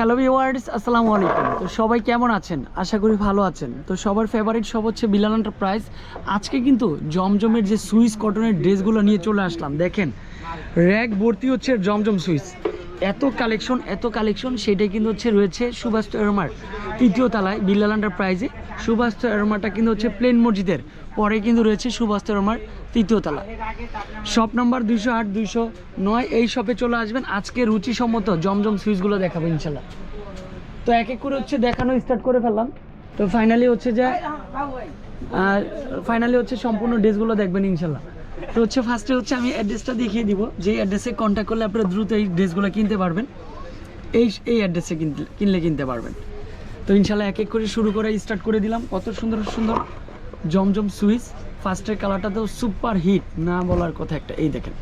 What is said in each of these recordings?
Hello viewers আসসালামু আলাইকুম। তো সবাই কেমন আছেন? আশা করি ভালো আছেন। তো সবার ফেভারিট সব হচ্ছে বিলাল এন্টারপ্রাইজ আজকে কিন্তু জমজমের যে সুইস কটনের ড্রেসগুলো নিয়ে চলে আসলাম। দেখেন র্যাক ভর্তি হচ্ছে জমজম সুইস এত কালেকশন এত কালেকশন, সেটাই কিন্তু হচ্ছে রয়েছে সুভাষ এরমার তৃতীয় তলায় বিল্লাল এন্টারপ্রাইজে সুভাষ এরমাটা কিন্তু হচ্ছে প্লেন মসজিদের। পরে কিন্তু রয়েছে সুভাষ এরমার তৃতীয় তলা। শপ নাম্বার দুইশো আট, দুইশো নয়, এই শপে চলে আসবেন। আজকে রুচিসম্মত জমজম সুইচগুলো দেখাবো ইনশাল্লাহ। তো এক এক করে হচ্ছে দেখানো স্টার্ট করে ফেললাম। তো ফাইনালি হচ্ছে যে ফাইনালি হচ্ছে সম্পূর্ণ ড্রেসগুলো দেখবেন ইনশাল্লাহ। তো হচ্ছে ফার্স্টে হচ্ছে আমি অ্যাড্রেসটা দেখিয়ে দিব। যে অ্যাড্রেসে কন্ট্যাক্ট করলে আপনারা দ্রুত এই ড্রেসগুলো কিনতে পারবেন। এই এই অ্যাড্রেসে কিনতে, কিনলে কিনতে পারবেন। তো ইনশাল্লাহ এক এক করে শুরু করে স্টার্ট করে দিলাম। কত সুন্দর সুন্দর, জমজম সুইচ। ফার্স্টের কালারটা তো সুপার হিট না বলার কথা একটা। এই দেখেন,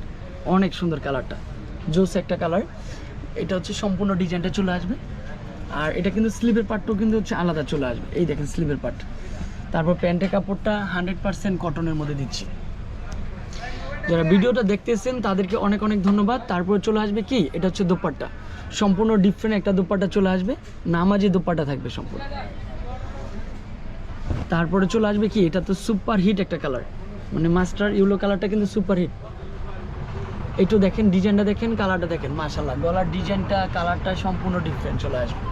অনেক সুন্দর কালারটা জোস একটা কালার এটা হচ্ছে সম্পূর্ণ ডিজাইনটা চলে আসবে। আর এটা কিন্তু স্লিভের পার্টটাও কিন্তু হচ্ছে আলাদা চলে আসবে। এই দেখেন স্লিভের পার্ট তারপর প্যান্টের কাপড়টা হান্ড্রেড পার্সেন্ট কটনের মধ্যে দিচ্ছি। যারা ভিডিওটা দেখতেছেন, তাদেরকে অনেক অনেক ধন্যবাদ। তারপরে চলে আসবে কি? এটা হচ্ছে দোপাট্টা। সম্পূর্ণ ডিফারেন্ট একটা দোপাট্টা চলে আসবে। নামাজি দোপাট্টা থাকবে সম্পূর্ণ। তারপরে চলে আসবে কি? এটা তো সুপার হিট একটা কালার মানে মাস্টার ইউলো কালারটা কিন্তু সুপার হিট একটু দেখেন ডিজাইনটা দেখেন কালারটা দেখেন। মাশাল্লাহ গলার ডিজাইনটা কালারটা সম্পূর্ণ ডিফারেন্ট চলে আসবে।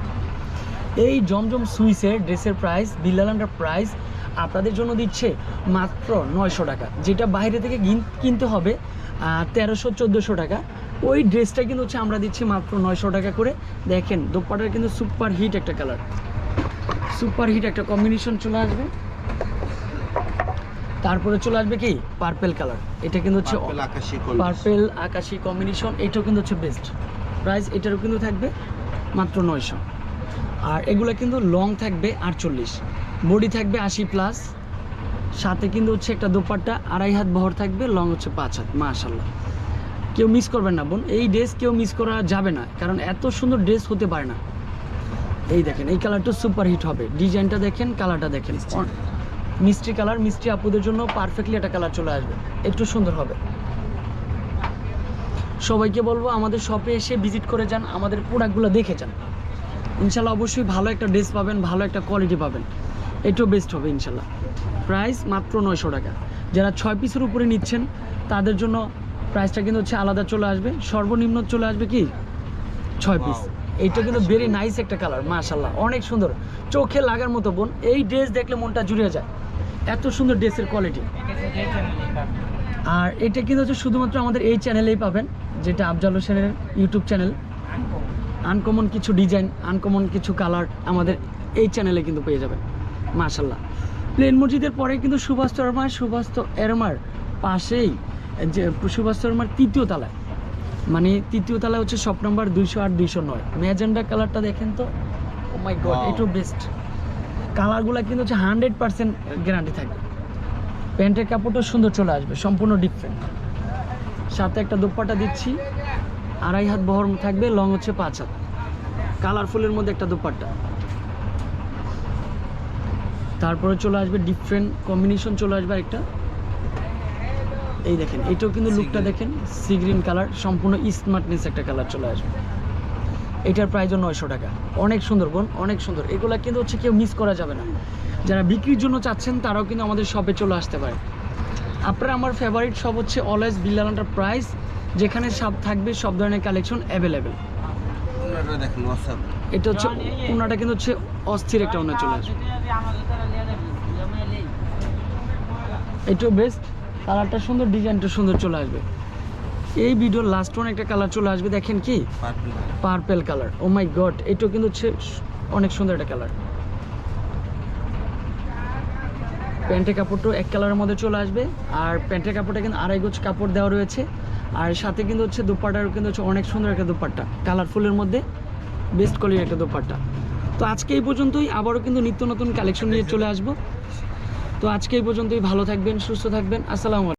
এই জমজম সুইসের ড্রেসের প্রাইস বিল্লালান্ডার প্রাইস আপনাদের জন্য দিচ্ছে মাত্র নয়শো টাকা যেটা বাইরে থেকে কিনতে হবে তেরোশো চোদ্দোশো টাকা। ওই ড্রেসটা কিন্তু হচ্ছে আমরা দিচ্ছি মাত্র নয়শো টাকা করে। দেখেন দোপাটার কিন্তু সুপার হিট একটা কালার। সুপার হিট একটা কম্বিনেশন চলে আসবে। তারপরে চলে আসবে কি? Purple colour. এটা কিন্তু হচ্ছে পার্পেল আকাশি কম্বিনেশন এটাও কিন্তু হচ্ছে বেস্ট প্রাইস এটারও কিন্তু থাকবে মাত্র নয়শো। আর এগুলো কিন্তু লং থাকবে আটচল্লিশ। বডি থাকবে আশি প্লাস সাথে কিন্তু হচ্ছে একটা দোপাট্টা আড়াই হাত বহর থাকবে লং হচ্ছে পাঁচ হাত মাশাল্লাহ কেউ মিস করবেন না বোন এই ড্রেস কেউ মিস করা যাবে না কারণ এত সুন্দর ড্রেস হতে পারে না। এই দেখেন এই কালারটা সুপার হিট হবে। ডিজাইনটা দেখেন কালারটা দেখেন। মিষ্টি কালার মিষ্টি আপুদের জন্য পারফেক্টলি একটা কালার চলে আসবে। একটু সুন্দর হবে। সবাইকে বলব আমাদের শপে এসে ভিজিট করে যান আমাদের প্রোডাক্টগুলো দেখে যান। ইনশাল্লাহ অবশ্যই ভালো একটা ড্রেস পাবেন ভালো একটা কোয়ালিটি পাবেন। এটাও বেস্ট হবে ইনশাল্লাহ। প্রাইস মাত্র নয়শো টাকা। যারা ছয় পিসের উপরে নিচ্ছেন তাদের জন্য প্রাইসটা কিন্তু হচ্ছে আলাদা চলে আসবে। সর্বনিম্ন চলে আসবে কি? ছয় পিস এইটা কিন্তু ভেরি নাইস একটা কালার মাশাল্লাহ অনেক সুন্দর। চোখে লাগার মতো বোন। এই ড্রেস দেখলে মনটা জুড়ে যায়। এত সুন্দর ড্রেসের কোয়ালিটি আর এটা কিন্তু হচ্ছে শুধুমাত্র আমাদের এই চ্যানেলেই পাবেন যেটা আফজাল হোসেনের ইউটিউব চ্যানেল আনকমন কিছু ডিজাইন আনকমন কিছু কালার আমাদের এই চ্যানেলে কিন্তু পেয়ে যাবেন। মাশাল্লাহ প্লেন মসজিদের পরে কিন্তু সুভাষ এরমার সুভাষ এরমার পাশেই যে সুভাষ এরমার তৃতীয় তলায়। মানে তৃতীয় তলায় হচ্ছে শপ নাম্বার দুইশো আট দুইশো নয়। ম্যাজেন্ডা কালারটা দেখেন তো? ও মাই গড. এটাও বেস্ট কালারগুলো কিন্তু হচ্ছে হান্ড্রেড পার্সেন্ট গ্যারান্টি থাকবে। প্যান্টের কাপড়টাও সুন্দর চলে আসবে সম্পূর্ণ ডিফারেন্ট সাথে একটা দোপাটা দিচ্ছি। আড়াই হাত বহর থাকবে লং হচ্ছে পাঁচ হাত। কালারফুলের মধ্যে একটা দোপাট্টা। তারপরে চলে আসবে ডিফারেন্ট কম্বিনেশন চলে আসবে একটা এই দেখেন এটাও কিন্তু লুকটা দেখেন সি গ্রিন কালার সম্পূর্ণ স্মার্টনেস একটা কালার চলে আসবে। এটার প্রাইসও নয়শো টাকা। অনেক সুন্দর বোন অনেক সুন্দর। এগুলা কিন্তু হচ্ছে কেউ মিস করা যাবে না। যারা বিক্রির জন্য চাচ্ছেন তারাও কিন্তু আমাদের শপে চলে আসতে পারে। আপনার আমার ফেভারিট সব হচ্ছে অলওয়েজ বিল্লালান্টার প্রাইস যেখানে সব থাকবে সব ধরনের কালেকশন অ্যাভেলেবেল দেখেন এটা হচ্ছে ওনাটা কিন্তু হচ্ছে অস্থির একটা ওনা চলে আসবে। এটাও বেস্ট কালারটা সুন্দর ডিজাইনটা সুন্দর চলে আসবে। এই ভিডিওর লাস্ট ওয়ান একটা কালার চলে আসবে দেখেন কি? Purple colour oh my god এটাও কিন্তু হচ্ছে অনেক সুন্দর একটা কালার প্যান্টের কাপড়টাও এক কালারের মধ্যে চলে আসবে। আর প্যান্টের কাপড়টা কিন্তু আড়াই গোছ কাপড় দেওয়া রয়েছে। আর সাথে কিন্তু হচ্ছে দুপাটারও কিন্তু হচ্ছে অনেক সুন্দর একটা দুপাট্টা। কালারফুলের মধ্যে বেস্ট কোয়ালিটির একটা দুপাট্টা। তো আজকে এই পর্যন্তই। আবারও কিন্তু নিত্য নতুন কালেকশন নিয়ে চলে আসব। তো আজকে এই পর্যন্তই। ভালো থাকবেন, সুস্থ থাকবেন। আসসালামু